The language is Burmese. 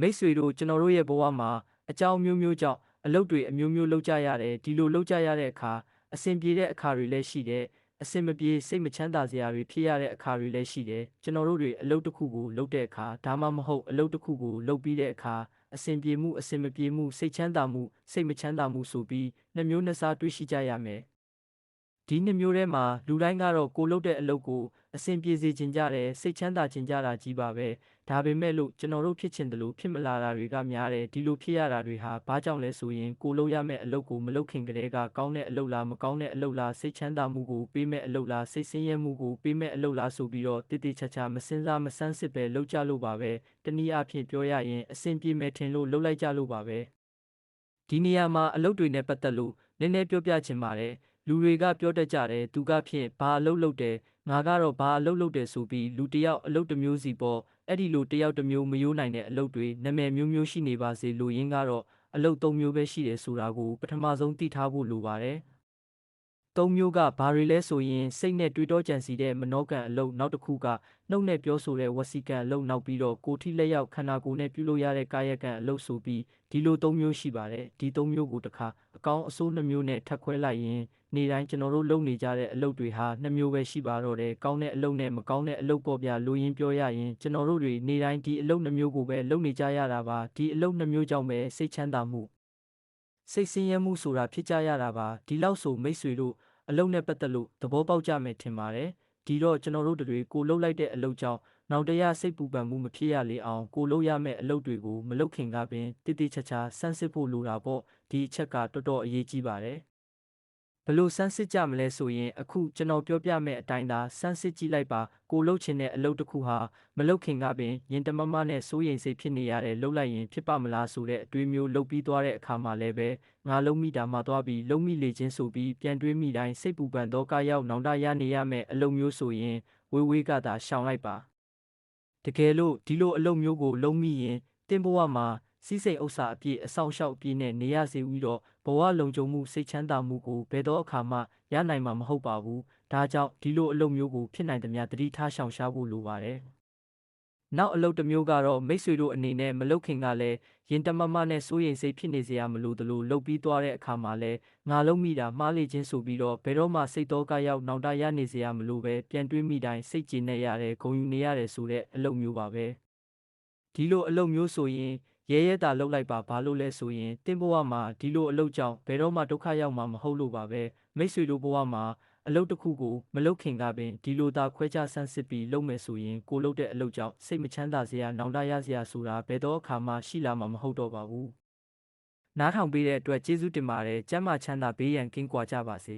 မိတ်ဆွေတို့ကျွန်တော်တို့ရဲ့ဘဝမှာအကြောင်းမျိုးမျိုးကြောင့်အလုပ်တွေအမျိုးမျိုးလုပ်ကြရတယ်ဒီလိုလုပ်ကြရတဲ့အခါအဆင်ပြေတဲ့အခါတွေလည်းရှိတယ်အဆင်မပြေစိတ်မချမ်းသာစရာတွေဖြစ်ရတဲ့အခါတွေလည်းရှိတယ်ကျွန်တော်တို့တွေအလုပ်တစ်ခုကိုလုပ်တဲ့အခါဒါမှမဟုတ်အလုပ်တစ်ခုကိုလုပ်ပြီးတဲ့အခါအဆင်ပြေမှုအဆင်မပြေမှုစိတ်ချမ်းသာမှုစိတ်မချမ်းသာမှုဆိုပြီးနှမျိုးနှစ်စားတွေးရှိကြရမယ် ဒီနှစ်မျိုးထဲမှာလူတိုင်းကတော့ကိုလုပ်တဲ့အလုပ်ကိုအဆင်ပြေစေချင်ကြတယ်စိတ်ချမ်းသာချင်ကြတာကြီးပါပဲဒါပေမဲ့လို့ကျွန်တော်တို့ဖြစ်ချင်တယ်လို့ဖြစ်မလာတာတွေကများတယ်ဒီလိုဖြစ်ရတာတွေဟာဘာကြောင့်လဲဆိုရင်ကိုလုပ်ရမယ့်အလုပ်ကိုမလုပ်ခင်ကတည်းကကောင်းတဲ့အလုပ်လားမကောင်းတဲ့အလုပ်လားစိတ်ချမ်းသာမှုကိုပေးမဲ့အလုပ်လားစိတ်ဆင်းရဲမှုကိုပေးမဲ့အလုပ်လားဆိုပြီးတော့တိတိကျကျမစင်စားမဆန်းစစ်ပဲလုပ်ကြလို့ပါပဲတနည်းအားဖြင့်ပြောရရင်အဆင်ပြေမဲ့ထင်လို့လုပ်လိုက်ကြလို့ပါပဲဒီနေရာမှာအလုပ်တွေနဲ့ပတ်သက်လို့နည်းနည်းပြောပြချင်ပါတယ် လူတွေကပြောတတ်ကြတယ်သူကဖြင့်ဘာအလုပ်လုပ်တယ်ငါကတော့ဘာအလုပ်လုပ်တယ်ဆိုပြီးလူတစ်ယောက်အလုပ်တစ်မျိုးစီပေါ့အဲ့ဒီလိုတစ်ယောက်တစ်မျိုးမယိုးနိုင်တဲ့အလုပ်တွေနာမည်မျိုးမျိုးရှိနေပါစေလို့ရင်းကတော့အလုပ်သုံးမျိုးပဲရှိတယ်ဆိုတာကိုပထမဆုံးသိထားဖို့လိုပါတယ် သုံးမျိုးကဘာတွေလဲဆိုရင်စိတ်နဲ့တွေးတောကြံစီတဲ့မနောကံအလုပ်နောက်တစ်ခုကနှုတ်နဲ့ပြောဆိုတဲ့ဝစီကံအလုပ်နောက်ပြီးတော့ကိုယ်ထိလက်ရောက်ခန္ဓာကိုယ်နဲ့ပြုလုပ်ရတဲ့ကာယကံအလုပ်ဆိုပြီးဒီလိုသုံးမျိုးရှိပါတယ်ဒီသုံးမျိုးကိုတစ်ခါအကောင်းအဆိုးနှမျိုးနဲ့ထပ်ခွဲလိုက်ရင်နေ့တိုင်းကျွန်တော်တို့လုပ်နေကြတဲ့အလုပ်တွေဟာနှစ်မျိုးပဲရှိပါတော့တယ်ကောင်းတဲ့အလုပ်နဲ့မကောင်းတဲ့အလုပ်ပေါ့ဗျာလူရင်းပြောရရင်ကျွန်တော်တို့တွေနေ့တိုင်းဒီအလုပ်နှမျိုးကိုပဲလုပ်နေကြရတာပါဒီအလုပ်နှမျိုးကြောင့်ပဲစိတ်ချမ်းသာမှုစိတ်ဆင်းရဲမှုဆိုတာဖြစ်ကြရတာပါဒီလောက်ဆိုမိတ်ဆွေတို့ အလုပ်နဲ့ပတ်သက်လို့သဘောပေါက်ကြမယ်ထင်ပါတယ်ဒီတော့ကျွန်တော်တို့တွေကိုလှုပ်လိုက်တဲ့အလုပ်ကြောင့်နောက်တရားစိတ်ပူပန်မှုမဖြစ်ရလေအောင်ကိုလှုပ်ရမယ့်အလုပ်တွေကိုမလုပ်ခင်ကပင်တိတိကျကျစမ်းစစ်ဖို့လိုတာပေါ့ဒီအချက်ကတော်တော်အရေးကြီးပါတယ် ဘလို့စမ်းစစ်ကြမလဲဆိုရင်အခုကျွန်တော်ပြောပြမယ့်အတိုင်းသာစမ်းစစ်ကြည့်လိုက်ပါကိုလှုပ်ချင်တဲ့အလုပ်တစ်ခုဟာမလှုပ်ခင်ကပင်ရင်တမမနဲ့စိုးရိမ်စိတ်ဖြစ်နေရတယ်လှုပ်လိုက်ရင်ဖြစ်ပါမလားဆိုတဲ့အတွေးမျိုးလှုပ်ပြီးသွားတဲ့အခါမှာလည်းပဲငါလုံးမိတာမှသွားပြီးလုံးမိလေခြင်းဆိုပြီးပြန်တွေးမိတိုင်းစိတ်ပူပန်တော့ကရောက်နောင်တရနေရမယ့်အလုပ်မျိုးဆိုရင်ဝေးဝေးကသာရှောင်လိုက်ပါတကယ်လို့ဒီလိုအလုပ်မျိုးကိုလုံးမိရင်တင်းဘဝမှာ စီးစိမ်ဥစ္စာအပြည့်အဆောင်ရှောက်အပြည့်နဲ့နေရစေပြီးတော့ဘဝလုံခြုံမှုစိတ်ချမ်းသာမှုကိုဘယ်တော့အခါမှရနိုင်မှာမဟုတ်ပါဘူး။ဒါကြောင့်ဒီလိုအလုပ်မျိုးကိုဖြစ်နိုင်သမျှတတိထားရှောင်ရှားဖို့လိုပါတယ်။နောက်အလုပ်တစ်မျိုးကတော့မိတ်ဆွေတို့အနေနဲ့မလုပ်ခင်ကလည်းရင်တမမနဲ့စိုးရိမ်စိတ်ဖြစ်နေစရာမလိုသလိုလှုပ်ပြီးသွားတဲ့အခါမှာလည်းငါလုံးမိတာမှားလေခြင်းဆိုပြီးတော့ဘယ်တော့မှစိတ်တော့ကရောက်နောင်တရနေစရာမလိုပဲပြန်တွေးမိတိုင်းစိတ်ကြည်နေရတယ်ဂုံယူနေရတယ်ဆိုတဲ့အလုပ်မျိုးပါပဲ။ဒီလိုအလုပ်မျိုးဆိုရင် ရဲရဲတာလှုပ်လိုက်ပါဘာလို့လဲဆိုရင်တင်းဘဝမှာဒီလိုအလုပ်ကြောင့်ဘယ်တော့မှဒုက္ခရောက်မှာမဟုတ်လို့ပါပဲမိတ်ဆွေတို့ဘဝမှာအလုပ်တစ်ခုကိုမလုပ်ခင်ကပင်ဒီလိုသာခွဲခြားဆန်းစစ်ပြီးလုပ်မယ်ဆိုရင်ကိုလုပ်တဲ့အလုပ်ကြောင့်စိတ်မချမ်းသာစရာနောင်တရစရာဆိုတာဘယ်တော့အခါမှရှိလာမှာမဟုတ်တော့ပါဘူးနားထောင်ပေးတဲ့အတွက်ကျေးဇူးတင်ပါတယ်ကျမ်းမာချမ်းသာဘေးရန်ကင်းကွာကြပါစေ